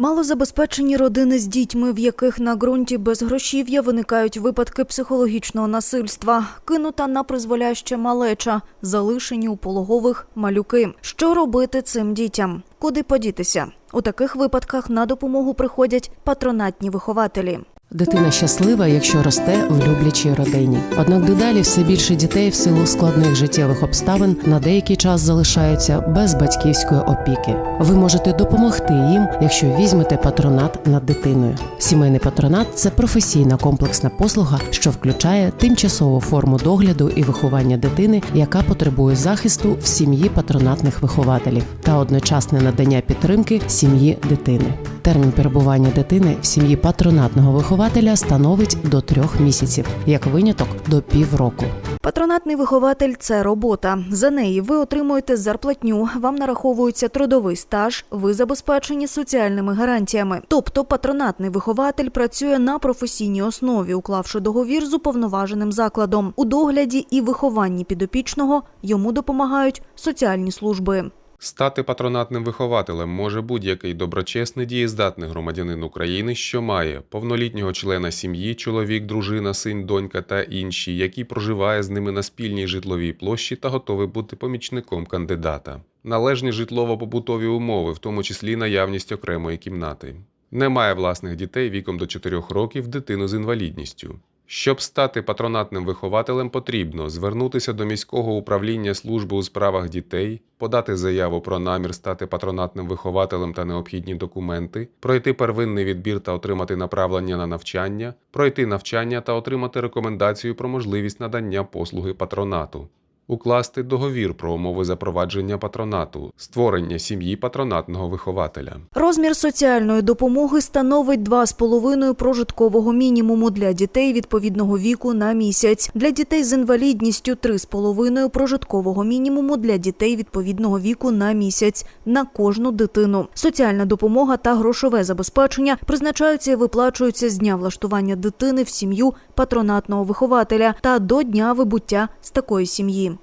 Малозабезпечені родини з дітьми, в яких на ґрунті безгрошів'я виникають випадки психологічного насильства, кинута на призволяще малеча, залишені у пологових малюки. Що робити цим дітям? Куди подітися? У таких випадках на допомогу приходять патронатні вихователі. Дитина щаслива, якщо росте в люблячій родині. Однак дедалі все більше дітей в силу складних життєвих обставин на деякий час залишаються без батьківської опіки. Ви можете допомогти їм, якщо візьмете патронат над дитиною. Сімейний патронат це професійна комплексна послуга, що включає тимчасову форму догляду і виховання дитини, яка потребує захисту в сім'ї патронатних вихователів, та одночасне надання підтримки сім'ї дитини. Термін перебування дитини в сім'ї патронатного вихователя становить до трьох місяців, як виняток до півроку. Патронатний вихователь це робота. За неї ви отримуєте зарплатню, вам нараховується трудовий стаж, ви забезпечені соціальними гарантіями. Тобто патронатний вихователь працює на професійній основі, уклавши договір з уповноваженим закладом. У догляді і вихованні підопічного йому допомагають соціальні служби. Стати патронатним вихователем може будь-який доброчесний дієздатний громадянин України, що має повнолітнього члена сім'ї, чоловік, дружина, син, донька та інші, який проживає з ними на спільній житловій площі та готовий бути помічником кандидата. Належні житлово-побутові умови, в тому числі наявність окремої кімнати. Немає власних дітей віком до 4 років, дитину з інвалідністю. Щоб стати патронатним вихователем, потрібно звернутися до міського управління служби у справах дітей, подати заяву про намір стати патронатним вихователем та необхідні документи, пройти первинний відбір та отримати направлення на навчання, пройти навчання та отримати рекомендацію про можливість надання послуги патронату. Укласти договір про умови запровадження патронату, створення сім'ї патронатного вихователя. Розмір соціальної допомоги становить 2,5 прожиткового мінімуму для дітей відповідного віку на місяць. Для дітей з інвалідністю 3,5 прожиткового мінімуму для дітей відповідного віку на місяць на кожну дитину. Соціальна допомога та грошове забезпечення призначаються і виплачуються з дня влаштування дитини в сім'ю патронатного вихователя та до дня вибуття з такої сім'ї.